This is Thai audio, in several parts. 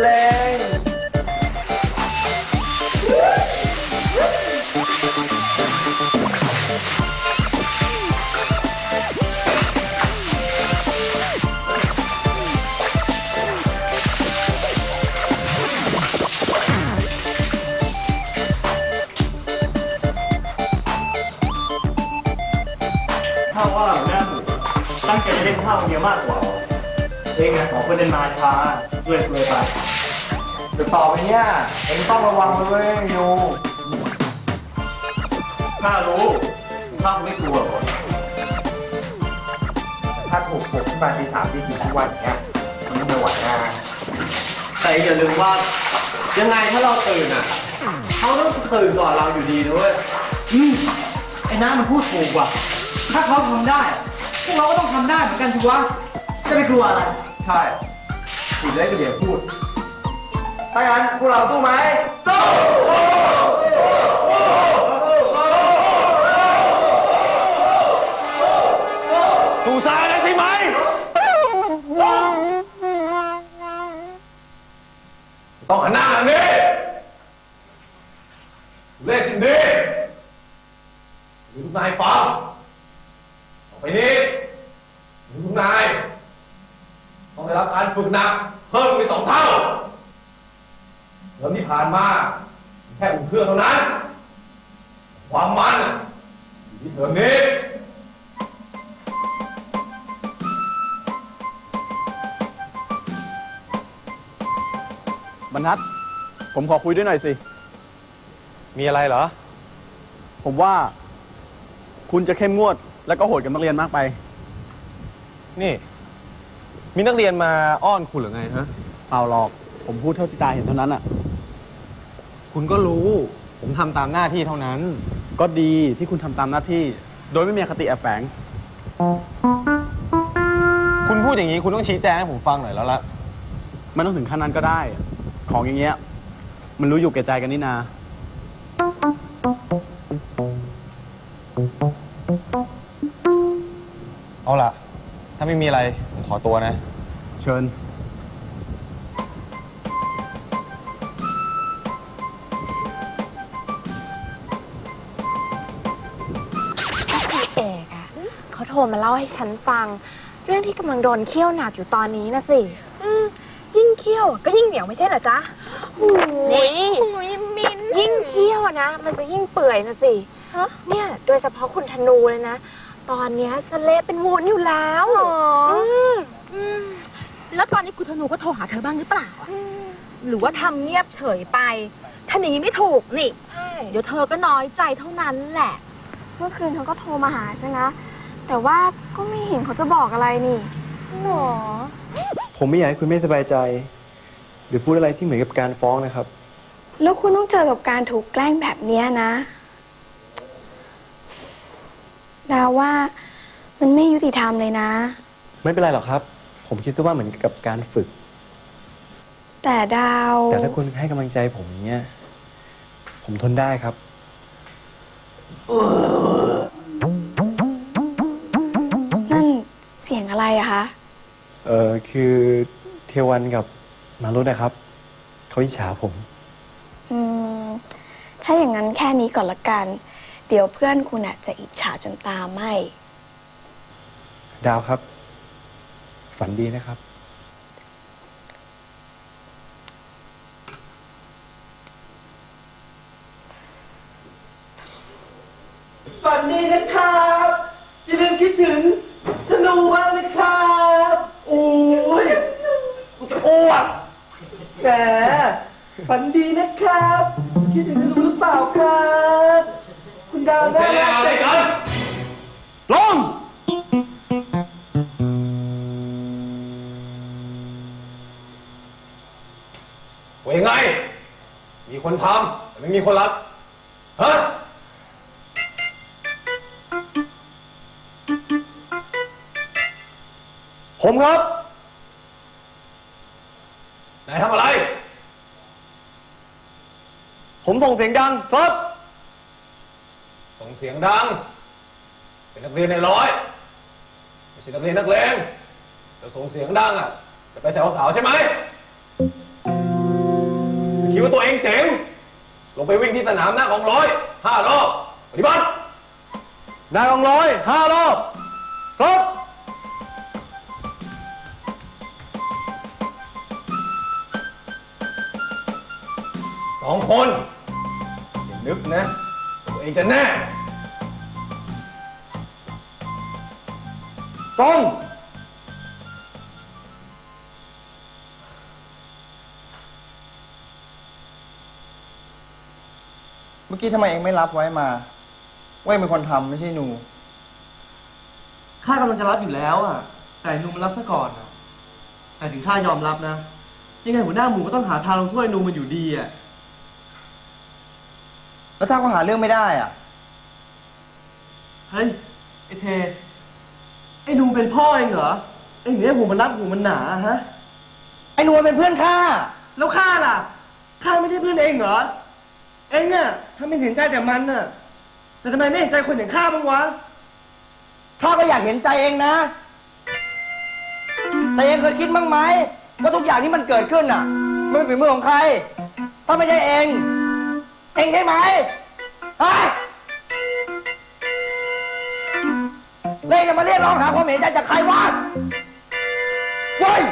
แรงถ้าว่าหัวหน้าหมูตั้งใจจะเล่นข้าวเดียวมากกว่า เองนะสองคนเดินมาช้าเรื่อยเลยไปแต่ต่อไปเนี่ยเองต้องระวังเลยเว้ยยูข้ารู้ข้าไม่กลัวหรอกถ้าถูกปลุกขึ้นมาทีสามทีสี่ทุกวันอย่างเงี้ยมันไม่ไหวนะแต่อย่าลืมว่ายังไงถ้าเราตื่นอะเขาต้องตื่นก่อนเราอยู่ดีด้วยอืมไอ้น้ามันพูดถูกว่ะ ถ้าเขาทำได้ พวกเราก็ต้องทำได้เหมือนกันถูกวะจะไปกลัวอะไร ใช่พูดได้ก็เดี๋ยวพูด ถ้างั้นพวกเราสู้ไหมสู้สู่สายแล้ใช่ไหม ต้องหันหน้าแบบนี้เล่สิ่งนี้หรือนายฟังต่อไปนี้หรือทุกนาย ต้องได้รับการฝึกหนักเพิ่มไปสองเท่าเริ่มที่ผ่านมาแค่อุ่นเครื่องเท่านั้น ความมันน่ะอยู่ที่เทอมนี้บรรทัด ผมขอคุยด้วยหน่อยสิ มีอะไรเหรอ ผมว่า คุณจะเข้มงวด แล้วก็โหดกับนักเรียนมากไป นี่ มีนักเรียนมาอ้อนคุณหรือไงฮะ เปล่าหรอก ผมพูดเท่าที่ตาเห็นเท่านั้นอะ คุณก็รู้ ผมทำตามหน้าที่เท่านั้น ก็ดีที่คุณทำตามหน้าที่ โดยไม่มีอคติแอบแฝง คุณพูดอย่างนี้คุณต้องชี้แจงให้ผมฟังหน่อยแล้วละไม่ต้องถึงขั้นนั้นก็ได้ ของอย่างเงี้ย มันรู้อยู่แก่ใจกันนี่นา เอาล่ะ ถ้าไม่มีอะไรผมข อตัวนะ เชิญ พี่เอกอะเขาโทรมาเล่าให้ฉันฟัง เรื่องที่กำลังโดนเคี่ยวหนักอยู่ตอนนี้นะสิยิ่งเคี่ยวก็ยิ่งเหนียวไม่ใช่เหรอจ๊ะนี่มินยิ่งเคี่ยวอะนะ มันจะยิ่งเปื่อยนะสิ เนี่ย โดยเฉพาะคุณธนูเลยนะ ตอนเนี้ยจะเละเป็นวุ้นอยู่แล้วม แล้วตอนนี้คุณธนูก็โทรหาเธอบ้างหรือเปล่าอะหรือว่าทำเงียบเฉยไปทำอย่างนี้ไม่ถูกนี่ ใช่ เดี๋ยวเธอก็น้อยใจเท่านั้นแหละ เมื่อคืนเขาก็โทรมาหาใช่ไหมแต่ว่าก็ไม่เห็นเขาจะบอกอะไรนี่หรอผมไม่อยากให้คุณไม่สบายใจ หรือพูดอะไรที่เหมือนกับการฟ้องนะครับ แล้วคุณต้องเจอกับการถูกแกล้งแบบเนี้ยนะ ดาวว่ามันไม่ยุติธรรมเลยนะ ไม่เป็นไรหรอกครับ ผมคิดซะว่าเหมือนกับการฝึก แต่ดาว แต่ถ้าคุณให้กำลังใจผมอย่างเงี้ย ผมทนได้ครับ นั่นเสียงอะไรอะคะ เออคือเทวันกับมารุตนะครับ เขาอิจฉาผม อืม ถ้าอย่างนั้นแค่นี้ก่อนละกัน เดี๋ยวเพื่อนคุณอะจะอิจฉาจนตาไหม ดาวครับ ฝันดีนะครับฝันดีนะครับอย่าลืมคิดถึง ผมครับนายทำอะไร ผมส่งเสียงดังครับ ส่งเสียงดัง เป็นนักเรียนในร้อย ไม่ใช่นักเรียนนักเลงจะส่งเสียงดังอะ จะไปแถวสาวใช่ไหมว่าตัวเองเจ๋ง ลงไปวิ่งที่สนามหน้าของร้อยห้ารอบ ปฏิบัตินายกองร้อยห้ารอบ ครบ สองคน อย่านึกนะ ตัวเองจะแน่ตรงเมื่อกี้ทำไมเองไม่รับไว้มาเว้ยเป็นคนทำไม่ใช่หนู ข้ากำลังจะรับอยู่แล้วอะ แต่นูมันรับซะก่อนอะแต่ถึงข้ายอมรับนะ ยังไงหัวหน้าหมูก็ต้องหาทางลงโทษไอ้นูมันอยู่ดีอะ แล้วถ้าเขาหาเรื่องไม่ได้อะ เฮ้ย ไอ้เท ไอ้นูเป็นพ่อเองเหรอ ไอ้หนูเนี่ยหูมันรักหูมันหนาฮะ ไอ้หนูมันเป็นเพื่อนข้า แล้วข้าล่ะ ข้าไม่ใช่เพื่อนเองเหรอ เองอะถ้าไม่เห็นใจแต่มันน่ะ แต่ทำไมไม่เห็นใจคนอย่างข้าบ้างวะ ข้าก็อยากเห็นใจเองนะ แต่เองเคยคิดบ้างไหมว่าทุกอย่างที่มันเกิดขึ้นอะ ไม่เป็นฝีมือของใคร ถ้าไม่ใช่เอง เองใช่ไหมไอ้ยเลยจะมาเรียกร้องหาความเห็นใจจากใครวะเฮ้ย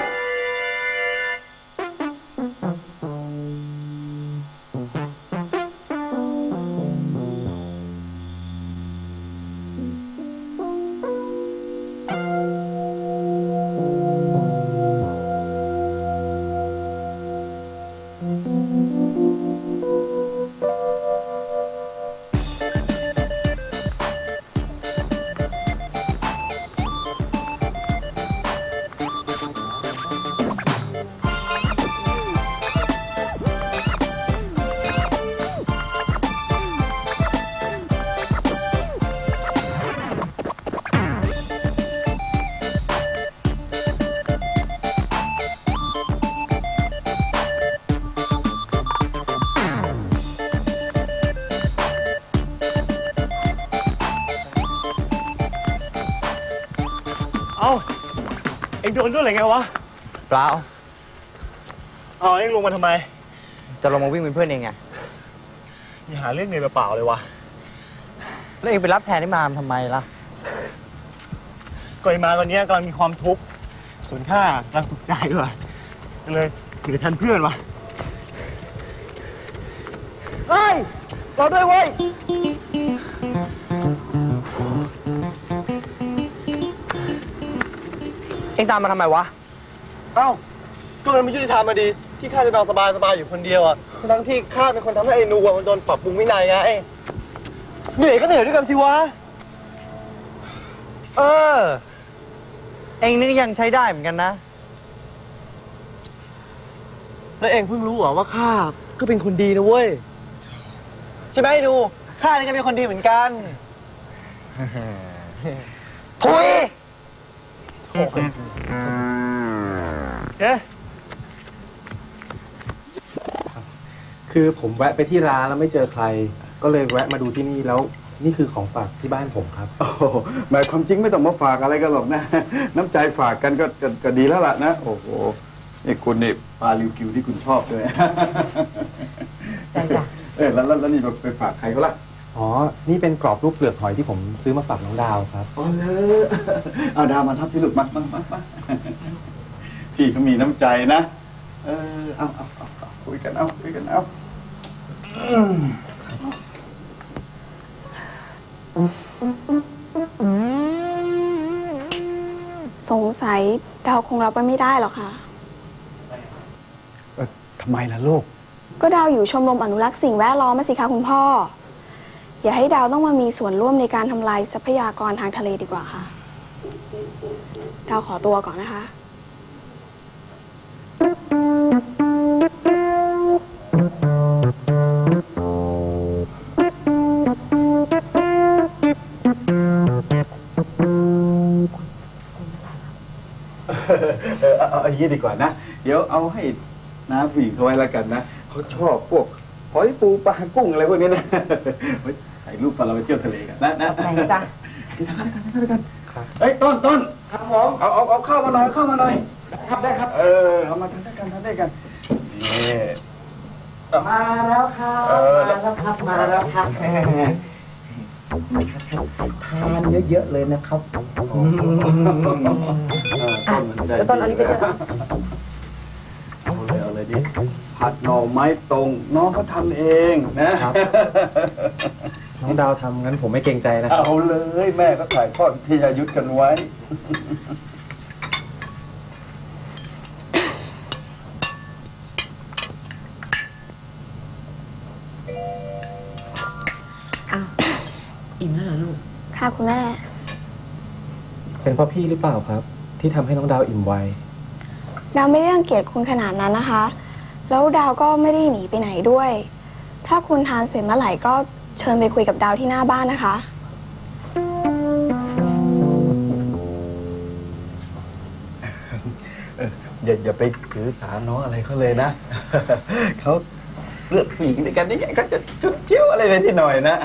นด้วยอะไรไงวะเปล่าเอาเอ็งลงมาทำไม จะลงมาวิ่งเป็นเพื่อนเองไงอย่าหาเรื่องเหนื่อยเปล่าๆเลยวะแล้วเองไปรับแทนที่มามทำไมล่ะก่อยมาตอนเนี้ยกำลังมีความทุกข์ส่วนข้ากำลังสุขใจว่ะก็เลยเหนื่อยแทนเพื่อนวะเฮ้ยเราด้วยเว้ย เองตามมาทำไมวะ เอ้าก็มันไม่ยุติธรรมมาดี ที่ข้าจะนอนสบายสบายๆอยู่คนเดียวอะ ทั้งที่ข้าเป็นคนทำให้ไอ้นูอะมันโดนปรับปรุงวินัยไงเหนื่อยก็เหนื่อยด้วยกันสิวะ เออ เองนี่ก็ยังใช้ได้เหมือนกันนะ แล้วเองเพิ่งรู้เหรอว่าข้าก็เป็นคนดีนะเว้ย ใช่ไหมไอ้นูข้านี่ก็เป็นคนดีเหมือนกัน ทุย เอ๊ะคือผมแวะไปที่ร้านแล้วไม่เจอใคร ก็เลยแวะมาดูที่นี่แล้วนี่คือของฝากที่บ้านผมครับ โอ้โหหมายความจริงไม่ต้องมาฝากอะไรกันหรอกนะ น้ำใจฝากกันก็ก็ก็ดีแล้วล่ะนะ โอ้โห นี่คุณนี่ปลาลิวกิวที่คุณชอบด้วยเออแล้วแล้วแล้วนี่ไปฝากใครเขาล่ะ อ๋อ นี่เป็นกรอบรูปเปลือกหอยที่ผมซื้อมาฝากน้องดาวครับอ๋อเลยเอาดาวมาทับที่ลูกมามามามาพี่เขามีน้ำใจนะ เออเอาเอาเอาเอาคุยกันเอาคุยกันเอาอืมสงสัยดาวคงรับไว้ไม่ได้หรอกค่ะ เอ่อทำไมล่ะลูก ก็ดาวอยู่ชมรมอนุรักษ์สิ่งแวดล้อมมาสิคะคุณพ่อ อย่าให้ดาวต้องมามีส่วนร่วมในการทำลายทรัพยากรทางทะเลดีกว่าค่ะ ดาวขอตัวก่อนนะคะ เออเอาเอาอย่างนี้ดีกว่านะ เดี๋ยวเอาให้น้าผู้หญิงเขาไว้แล้วกันนะ เขาชอบพวกหอยปูปลากุ้งอะไรพวกนี้นะายรูปตอนเราไปเที่ยวทะเลกันนะนะใช่จ้ะกินทานกันทานกันเฮ้ยต้นต้นครับผมเอาเอาเอาเข้าวมาหน่อยเข้าวมาหน่อยครับได้ครับ เออเอามาทานด้วยกันทานด้วยกันนี่มาแล้วครับเออมาแล้วครับมาแล้วครับทานเยอะๆเลยนะครับแล้วตอนอันนี้เป็นยังไงเอาเลยเอาเลยดิผัดหน่อไม้ตรง น้องเขาทำเองนะ น้องดาวทำงั้นผมไม่เกรงใจนะเอาเลยแม่ก็ถ่ายทอดที่อายุทธกันไว้อิ่มแล้วเหรอลูก ค่ะคุณแม่ เป็นเพราะพี่หรือเปล่าครับ ที่ทำให้น้องดาวอิ่มไว ดาวไม่ได้รังเกียจคุณขนาดนั้นนะคะ แล้วดาวก็ไม่ได้หนีไปไหนด้วย ถ้าคุณทานเสร็จเมื่อไหร่ก็ เชิญไปคุยกับดาวที่หน้าบ้านนะคะอย่าอย่าไปถือสาน้องอะไรเขาเลยนะ เขาเลือดผู้หญิงด้วยกันนี่ไงก็จะจุดเจี้ยวอะไรไปที่หน่อยนะ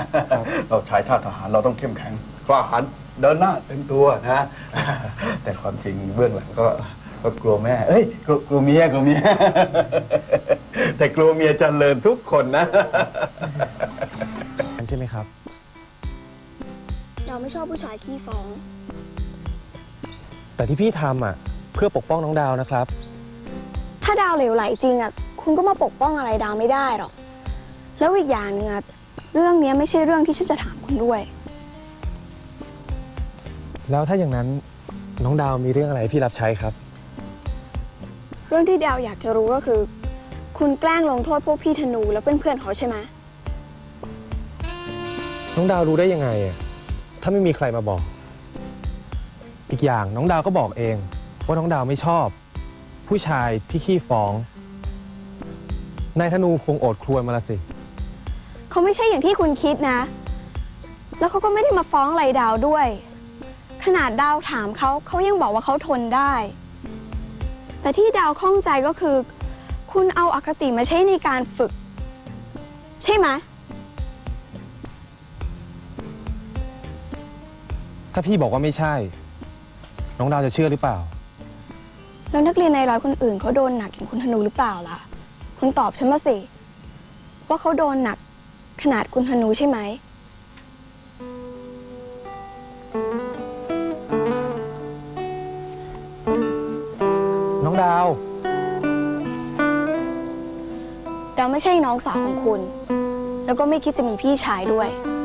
เราชายชาติทหารเราต้องเข้มแข็งกล้าหาญเดินหน้าเต็มตัวนะ แต่ความจริงเบื้องหลังก็ก็กลัวแม่ เอ้ยกลัวกลัวเมียกลัวเมีย แต่กลัวเมียเจริญทุกคนนะ ใช่ไหมครับดาวไม่ชอบผู้ชายขี้ฟ้อง แต่ที่พี่ทำอะ เพื่อปกป้องน้องดาวนะครับ ถ้าดาวเหลวไหลจริงอะ คุณก็มาปกป้องอะไรดาวไม่ได้หรอก แล้วอีกอย่างหนึงอะ เรื่องเนี้ยไม่ใช่เรื่องที่ฉันจะถามคุณด้วย แล้วถ้าอย่างนั้นน้องดาวมีเรื่องอะไรให้พี่รับใช้ครับ เรื่องที่ดาวอยากจะรู้ก็คือ คุณแกล้งลงโทษพวกพี่ธนูและเพื่อนๆเขาใช่ไหม น้องดาวรู้ได้ยังไงอะถ้าไม่มีใครมาบอก อีกอย่างน้องดาวก็บอกเอง ว่าน้องดาวไม่ชอบ ผู้ชายที่ขี้ฟ้องนายธนูคงโอดครวญมาละสิ เขาไม่ใช่อย่างที่คุณคิดนะ แล้วเขาก็ไม่ได้มาฟ้องอะไรดาวด้วย ขนาดดาวถามเขาเขายังบอกว่าเขาทนได้ แต่ที่ดาวข้องใจก็คือ คุณเอาอคติมาใช้ในการฝึก ใช่ไหม ถ้าพี่บอกว่าไม่ใช่ น้องดาวจะเชื่อหรือเปล่า แล้วนักเรียนในร้อยคนอื่นเขาโดนหนักอย่างคุณธนูหรือเปล่าล่ะ คุณตอบฉันมาสิ ว่าเขาโดนหนักขนาดคุณธนูใช่ไหม น้องดาว ดาวไม่ใช่น้องสาวของคุณ แล้วก็ไม่คิดจะมีพี่ชายด้วยน